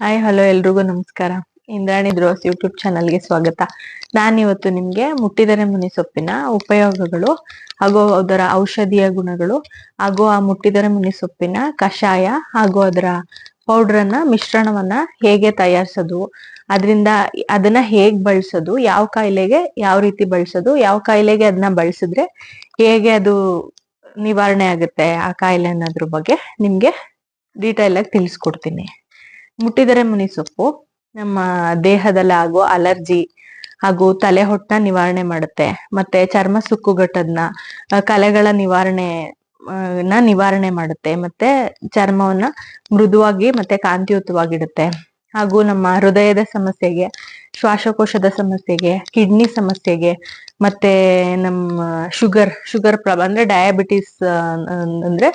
Hi hello ಎಲ್ರಿಗೂ ನಮಸ್ಕಾರ. Indrani ದ್ರೋಸ್ YouTube ಚಾನಲ್ಗೆ ಸ್ವಾಗತ. ನಾನಿವತ್ತು ನಿಮ್ಗೆ ಮುಟ್ಟಿದರೆ ಮುನಿ ಸೊಪ್ಪಿನ ಉಪಯೋಗಗಳು ಹಾಗೂ ಅದರ ಔಷಧೀಯ ಗುಣಗಳು ಹಾಗೂ ಆ ಮುಟ್ಟಿದರೆ ಮುನಿ ಸೊಪ್ಪಿನ ಕಷಾಯ ಹಾಗೂ ಅದರ ಪೌಡ್ರನ್ನ ಮಿಶ್ರಣವನ್ನ ಹೇಗೆ ತಯಾರಿಸೋದು, ಅದರಿಂದ ಅದನ್ನ ಹೇಗ್ ಬಳಸೋದು, ಯಾವ ಕಾಯಿಲೆಗೆ ಯಾವ ರೀತಿ ಬಳಸೋದು, ಯಾವ ಕಾಯಿಲೆಗೆ ಅದನ್ನ ಬಳಸಿದ್ರೆ ಹೇಗೆ ಅದು ನಿವಾರಣೆ ಆಗುತ್ತೆ ಆ ಕಾಯಿಲೆ ಅನ್ನೋದ್ರ ಬಗ್ಗೆ ನಿಮ್ಗೆ ಡೀಟೇಲ್ ಆಗಿ ತಿಳಿಸ್ಕೊಡ್ತೀನಿ. ಮುಟ್ಟಿದರೆ ಮುನಿ ಸೊಪ್ಪು, ನಮ್ಮ ದೇಹದಲ್ಲಿ ಆಗೋ ಅಲರ್ಜಿ ಹಾಗೂ ತಲೆ ಹೊಟ್ಟ ನಿವಾರಣೆ ಮಾಡುತ್ತೆ. ಮತ್ತೆ ಚರ್ಮ ಸುಕ್ಕುಗಟ್ಟದ್ನ ಕಲೆಗಳ ನಿವಾರಣೆ ನ ನಿವಾರಣೆ ಮಾಡುತ್ತೆ. ಮತ್ತೆ ಚರ್ಮವನ್ನ ಮೃದುವಾಗಿ ಮತ್ತೆ ಕಾಂತಿಯುತವಾಗಿಡುತ್ತೆ. ಹಾಗೂ ನಮ್ಮ ಹೃದಯದ ಸಮಸ್ಯೆಗೆ, ಶ್ವಾಸಕೋಶದ ಸಮಸ್ಯೆಗೆ ಕಿಡ್ನಿ ಸಮಸ್ಯೆಗೆ, ಮತ್ತೆ ನಮ್ಮ ಶುಗರ್ ಶುಗರ್ ಪ್ರಾಬ್ಲಮ್ ಅಂದ್ರೆ ಡಯಾಬಿಟಿಸ್ ಅಂದ್ರೆ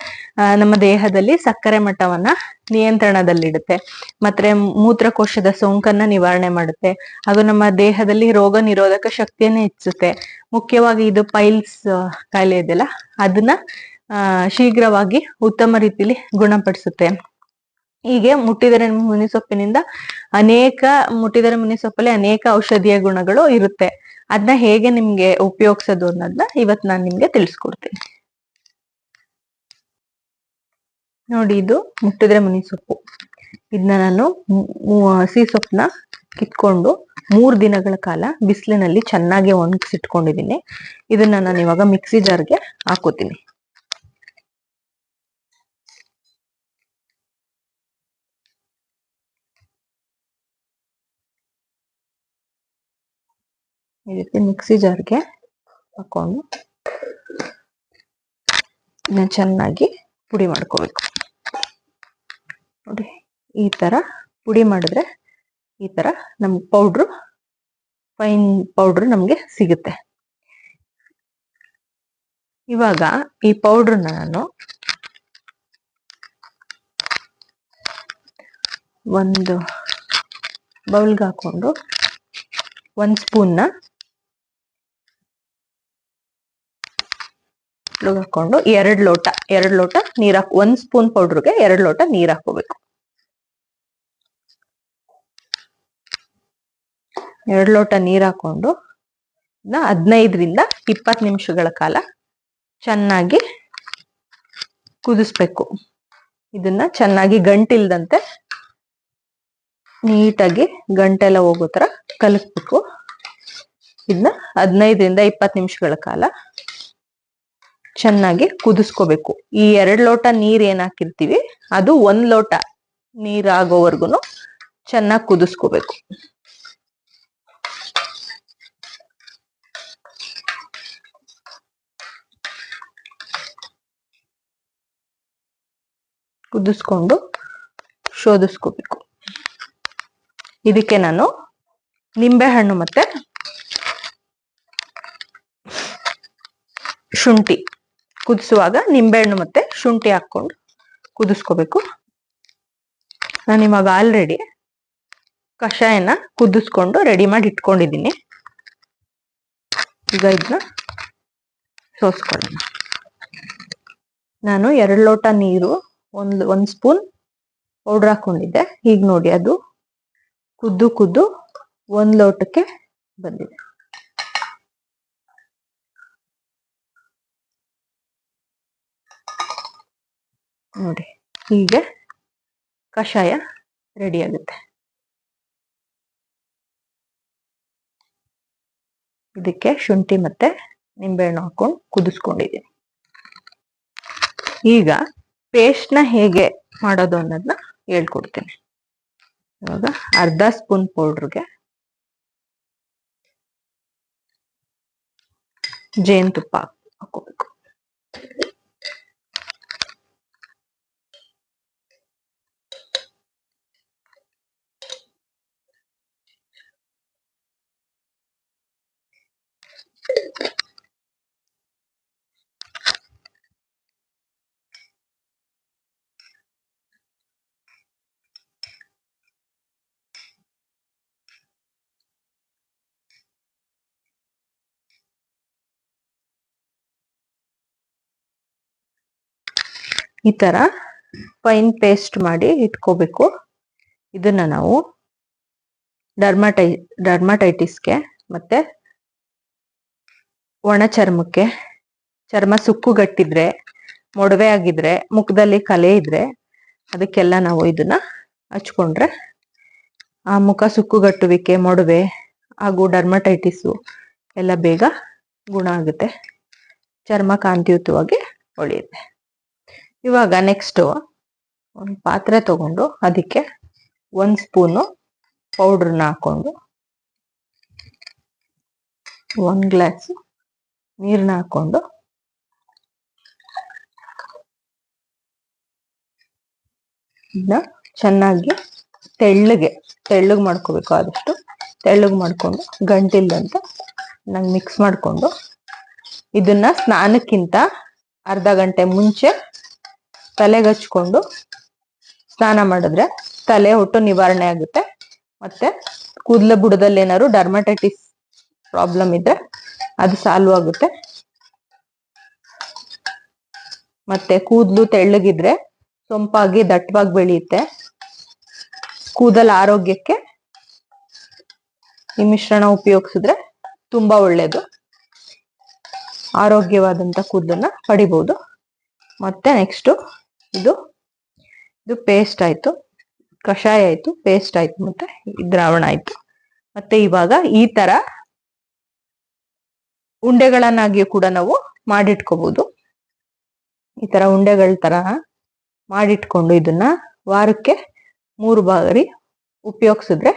ನಮ್ಮ ದೇಹದಲ್ಲಿ ಸಕ್ಕರೆ ಮಟ್ಟವನ್ನ ನಿಯಂತ್ರಣದಲ್ಲಿಡುತ್ತೆ. ಮತ್ತೆ ಮೂತ್ರಕೋಶದ ಸೋಂಕನ್ನ ನಿವಾರಣೆ ಮಾಡುತ್ತೆ. ಹಾಗೂ ನಮ್ಮ ದೇಹದಲ್ಲಿ ರೋಗ ನಿರೋಧಕ ಶಕ್ತಿಯನ್ನ ಹೆಚ್ಚುತ್ತೆ ಮುಖ್ಯವಾಗಿ ಇದು ಪೈಲ್ಸ್ ಕಾಯಿಲೆ ಇದೆಯಲ್ಲ, ಅದನ್ನ ಶೀಘ್ರವಾಗಿ ಉತ್ತಮ ರೀತಿಲಿ ಗುಣಪಡಿಸುತ್ತೆ. ಹೀಗೆ ಮುಟ್ಟಿದರೆ ಮುನಿಸೊಪ್ಪಿನಿಂದ ಅನೇಕ, ಮುಟ್ಟಿದರೆ ಮುನಿಸೊಪ್ಪಲ್ಲಿ ಅನೇಕ ಔಷಧೀಯ ಗುಣಗಳು ಇರುತ್ತೆ. ಅದನ್ನ ಹೇಗೆ ನಿಮ್ಗೆ ಉಪಯೋಗಿಸೋದು ಅನ್ನೋದನ್ನ ಇವತ್ ನಾನು ನಿಮ್ಗೆ ತಿಳಿಸ್ಕೊಡ್ತೀನಿ. ನೋಡಿ ಇದು ಮುಟ್ಟಿದ್ರೆ ಮುನಿಸೊಪ್ಪು ಇದನ್ನ ನಾನು ಹಸಿ ಸೊಪ್ಪನ್ನ ಕಿತ್ಕೊಂಡು ಮೂರ್ ದಿನಗಳ ಕಾಲ ಬಿಸಿಲಿನಲ್ಲಿ ಚೆನ್ನಾಗಿ ಒಣಗಿಸಿಟ್ಕೊಂಡಿದ್ದೀನಿ. ಇದನ್ನ ನಾನು ಇವಾಗ ಮಿಕ್ಸಿ ಜಾರ್ಗೆ ಹಾಕೋತೀನಿ. ಈ ರೀತಿ ಮಿಕ್ಸಿ ಜಾರ್ಗೆ ಹಾಕೊಂಡು ಇದನ್ನ ಚೆನ್ನಾಗಿ ಪುಡಿ ಮಾಡ್ಕೋಬೇಕು. ನೋಡಿ, ಈ ಥರ ಪುಡಿ ಮಾಡಿದ್ರೆ ಈ ತರ ನಮ್ ಪೌಡ್ರು ಫೈನ್ ಪೌಡ್ರ್ ನಮಗೆ ಸಿಗುತ್ತೆ. ಇವಾಗ ಈ ಪೌಡ್ರನ್ನ ನಾನು ಒಂದು ಬೌಲ್ಗೆ ಹಾಕೊಂಡು ಒಂದು ಸ್ಪೂನ್ನ ಇದ್ರೊಳಗ್ ಹಾಕೊಂಡು ಎರಡ್ ಲೋಟ ಎರಡ್ ಲೋಟ ನೀರ್ ಹಾಕ್, ಒಂದ್ ಸ್ಪೂನ್ ಪೌಡ್ರಿಗೆ ಎರಡ್ ಲೋಟ ನೀರ್ ಹಾಕೋಬೇಕು ಎರಡ್ ಲೋಟ ನೀರ್ ಹಾಕೊಂಡು ಹದಿನೈದರಿಂದ ಇಪ್ಪತ್ತು ನಿಮಿಷಗಳ ಕಾಲ ಚೆನ್ನಾಗಿ ಕುದಿಸ್ಬೇಕು. ಇದನ್ನ ಚೆನ್ನಾಗಿ ಗಂಟಿಲ್ದಂತೆ ನೀಟಾಗಿ ಗಂಟೆಲ್ಲ ಹೋಗೋ ತರ ಕಲಸ್ಬೇಕು ಇದನ್ನ ಹದಿನೈದರಿಂದ ಇಪ್ಪತ್ತು ನಿಮಿಷಗಳ ಕಾಲ ಚೆನ್ನಾಗಿ ಕುದಿಸ್ಕೋಬೇಕು. ಈ ಎರಡ್ ಲೋಟ ನೀರ್ ಏನ್ ಹಾಕಿರ್ತೀವಿ, ಅದು ಒಂದ್ ಲೋಟ ನೀರ್ ಆಗೋವರ್ಗುನು ಚೆನ್ನಾಗಿ ಕುದಿಸ್ಕೋಬೇಕು. ಕುದಿಸ್ಕೊಂಡು ಶೋಧಿಸ್ಕೋಬೇಕು. ಇದಕ್ಕೆ ನಾನು ನಿಂಬೆಹಣ್ಣು ಮತ್ತೆ ಶುಂಠಿ. ಕುದಿಸುವಾಗ ನಿಂಬೆಹಣ್ಣು ಮತ್ತೆ ಶುಂಠಿ ಹಾಕೊಂಡು ಕುದಿಸ್ಕೋಬೇಕು. ನಾನು ಇವಾಗ ಆಲ್ರೆಡಿ ಕಷಾಯನ ಕುದಿಸ್ಕೊಂಡು ರೆಡಿ ಮಾಡಿ ಇಟ್ಕೊಂಡಿದ್ದೀನಿ. ಈಗ ಇದನ್ನ ಸೋಸ್ಕೊಳ್ಳೋಣ. ನಾನು ಎರಡು ಲೋಟ ನೀರು, ಒಂದು ಒಂದು ಸ್ಪೂನ್ ಪೌಡ್ರ್ ಹಾಕೊಂಡಿದ್ದೆ ಈಗ ನೋಡಿ ಅದು ಕುದ್ದು ಕುದ್ದು ಒಂದು ಲೋಟಕ್ಕೆ ಬಂದಿದೆ. ನೋಡಿ, ಹೀಗೆ ಕಷಾಯ ರೆಡಿ ಆಗುತ್ತೆ. ಇದಕ್ಕೆ ಶುಂಠಿ ಮತ್ತೆ ನಿಂಬೆಹಣ್ಣು ಹಾಕೊಂಡು ಕುದಿಸ್ಕೊಂಡಿದ್ದೀನಿ. ಈಗ ಪೇಸ್ಟ್ನ ಹೇಗೆ ಮಾಡೋದು ಅನ್ನೋದನ್ನ ಹೇಳ್ಕೊಡ್ತೀನಿ. ಇವಾಗ ಅರ್ಧ ಸ್ಪೂನ್ ಪೌಡ್ರಿಗೆ ಜೇನುತುಪ್ಪ ಹಾಕೋಬೇಕು ಈ ತರ ಫೈನ್ ಪೇಸ್ಟ್ ಮಾಡಿ ಇಟ್ಕೋಬೇಕು. ಇದನ್ನ ನಾವು ಡರ್ಮಟೈ ಡರ್ಮಟೈಟಿಸ್ಗೆ ಮತ್ತೆ ಒಣ ಚರ್ಮಕ್ಕೆ ಚರ್ಮ ಸುಕ್ಕುಗಟ್ಟಿದ್ರೆ, ಮೊಡವೆ ಆಗಿದ್ರೆ, ಮುಖದಲ್ಲಿ ಕಲೆ ಇದ್ರೆ ಅದಕ್ಕೆಲ್ಲ ನಾವು ಇದನ್ನ ಹಚ್ಕೊಂಡ್ರೆ ಆ ಮುಖ ಸುಕ್ಕುಗಟ್ಟುವಿಕೆ, ಮೊಡವೆ ಹಾಗೂ ಡರ್ಮಟೈಟಿಸು ಎಲ್ಲ ಬೇಗ ಗುಣ ಆಗುತ್ತೆ. ಚರ್ಮ ಕಾಂತಿಯುತವಾಗಿ ಉಳಿಯುತ್ತೆ ಇವಾಗ ನೆಕ್ಸ್ಟು ಒಂದು ಪಾತ್ರೆ ತಗೊಂಡು ಅದಕ್ಕೆ ಒಂದು ಸ್ಪೂನು ಪೌಡ್ರನ್ನ ಹಾಕೊಂಡು ಒಂದು ಗ್ಲಾಸ್ ನೀರನ್ನ ಹಾಕೊಂಡು ಇದನ್ನ ಚೆನ್ನಾಗಿ ತೆಳ್ಳಗೆ ತೆಳ್ಳಗೆ ಮಾಡ್ಕೋಬೇಕು ಆದಷ್ಟು. ತೆಳ್ಳಗೆ ಮಾಡ್ಕೊಂಡು ಗಂಟಿಲ್ಲಂತ ನಂಗೆ ಮಿಕ್ಸ್ ಮಾಡಿಕೊಂಡು ಇದನ್ನ ಸ್ನಾನಕ್ಕಿಂತ ಅರ್ಧ ಗಂಟೆ ಮುಂಚೆ ತಲೆಗೆ ಹಚ್ಕೊಂಡು ಸ್ನಾನ ಮಾಡಿದ್ರೆ ತಲೆ ಹುಟ್ಟು ನಿವಾರಣೆ ಆಗುತ್ತೆ. ಮತ್ತೆ ಕೂದಲ ಬುಡದಲ್ಲಿ ಏನಾದ್ರು ಡರ್ಮಟೈಟಿಸ್ ಪ್ರಾಬ್ಲಮ್ ಇದ್ರೆ ಅದು ಸಾಲ್ವ್ ಆಗುತ್ತೆ. ಮತ್ತೆ ಕೂದಲು ತೆಳ್ಳಗಿದ್ರೆ ಸೊಂಪಾಗಿ ದಟ್ಟವಾಗಿ ಬೆಳೆಯುತ್ತೆ. ಕೂದಲ ಆರೋಗ್ಯಕ್ಕೆ ಈ ಮಿಶ್ರಣ ಉಪಯೋಗಿಸಿದ್ರೆ ತುಂಬಾ ಒಳ್ಳೇದು. ಆರೋಗ್ಯವಾದಂತ ಕೂದಲನ್ನ ಪಡಿಬಹುದು ಮತ್ತೆ ನೆಕ್ಸ್ಟ್ ಇದು ಇದು ಪೇಸ್ಟ್ ಆಯ್ತು, ಕಷಾಯ ಆಯ್ತು ಪೇಸ್ಟ್ ಆಯ್ತು, ಮತ್ತೆ ದ್ರಾವಣ ಆಯ್ತು. ಮತ್ತೆ ಇವಾಗ ಈ ತರ ಉಂಡೆಗಳನ್ನಾಗಿ ಕೂಡ ನಾವು ಮಾಡಿಟ್ಕೋಬಹುದು ಈ ತರ ಉಂಡೆಗಳ ತರ ಮಾಡಿಟ್ಕೊಂಡು ಇದನ್ನ ವಾರಕ್ಕೆ ಮೂರು ಬಾರಿ ಉಪಯೋಗಿಸಿದ್ರೆ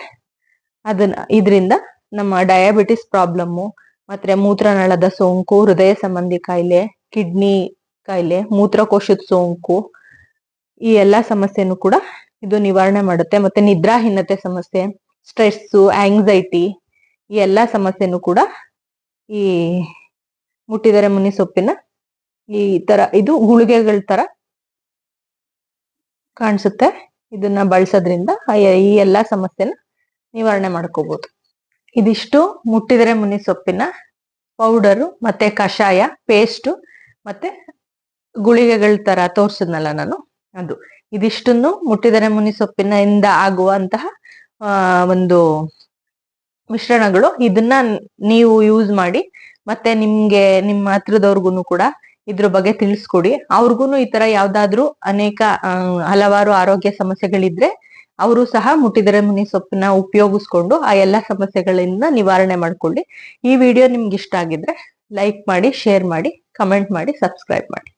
ಅದನ್ನ, ಇದರಿಂದ ನಮ್ಮ ಡಯಾಬಿಟಿಸ್ ಪ್ರಾಬ್ಲಮ್ಮು ಮತ್ತೆ ಮೂತ್ರನಾಳದ ಸೋಂಕು, ಹೃದಯ ಸಂಬಂಧಿ ಕಾಯಿಲೆ ಕಿಡ್ನಿ ಕಾಯಿಲೆ, ಮೂತ್ರಕೋಶದ ಸೋಂಕು ಈ ಎಲ್ಲಾ ಸಮಸ್ಯೆನೂ ಕೂಡ ಇದು ನಿವಾರಣೆ ಮಾಡುತ್ತೆ. ಮತ್ತೆ ನಿದ್ರಾಹೀನತೆ ಸಮಸ್ಯೆ, ಸ್ಟ್ರೆಸ್ಸು ಆಂಗ್ಸೈಟಿ ಈ ಎಲ್ಲಾ ಸಮಸ್ಯೆನೂ ಕೂಡ ಈ ಮುಟ್ಟಿದರೆ ಮುನಿ ಸೊಪ್ಪಿನ ಈ ತರ, ಇದು ಗುಳಿಗೆಗಳ ತರ ಕಾಣಿಸುತ್ತೆ. ಇದನ್ನ ಬಳಸೋದ್ರಿಂದ ಈ ಎಲ್ಲಾ ಸಮಸ್ಯೆನ ನಿವಾರಣೆ ಮಾಡ್ಕೋಬಹುದು ಇದಿಷ್ಟು ಮುಟ್ಟಿದರೆ ಮುನಿ ಸೊಪ್ಪಿನ ಪೌಡರು, ಮತ್ತೆ ಕಷಾಯ, ಪೇಸ್ಟು, ಮತ್ತೆ ಗುಳಿಗೆಗಳ ತರ ತೋರ್ಸಿದ್ನಲ್ಲ ನಾನು. ಅದು. ಇದಿಷ್ಟನ್ನು ಮುಟ್ಟಿದರೆ ಮುನಿ ಸೊಪ್ಪಿನಿಂದ ಆಗುವಂತಹ ಒಂದು ಮಿಶ್ರಣಗಳು ಇದನ್ನ ನೀವು ಯೂಸ್ ಮಾಡಿ, ಮತ್ತೆ ನಿಮ್ಗೆ ನಿಮ್ಮ ಹತ್ರದವ್ರಿಗೂ ಕೂಡ ಇದ್ರ ಬಗ್ಗೆ ತಿಳಿಸ್ಕೊಡಿ. ಅವ್ರಿಗೂ ಈ ತರ ಯಾವ್ದಾದ್ರು ಅನೇಕ ಹಲವಾರು ಆರೋಗ್ಯ ಸಮಸ್ಯೆಗಳಿದ್ರೆ ಅವರು ಸಹ ಮುಟ್ಟಿದರೆ ಮುನಿ ಸೊಪ್ಪನ್ನ ಉಪಯೋಗಿಸ್ಕೊಂಡು ಆ ಎಲ್ಲಾ ಸಮಸ್ಯೆಗಳಿಂದ ನಿವಾರಣೆ ಮಾಡ್ಕೊಳ್ಳಿ. ಈ ವಿಡಿಯೋ ನಿಮ್ಗೆ ಇಷ್ಟ ಆಗಿದ್ರೆ ಲೈಕ್ ಮಾಡಿ ಶೇರ್ ಮಾಡಿ ಕಮೆಂಟ್ ಮಾಡಿ ಸಬ್ಸ್ಕ್ರೈಬ್ ಮಾಡಿ.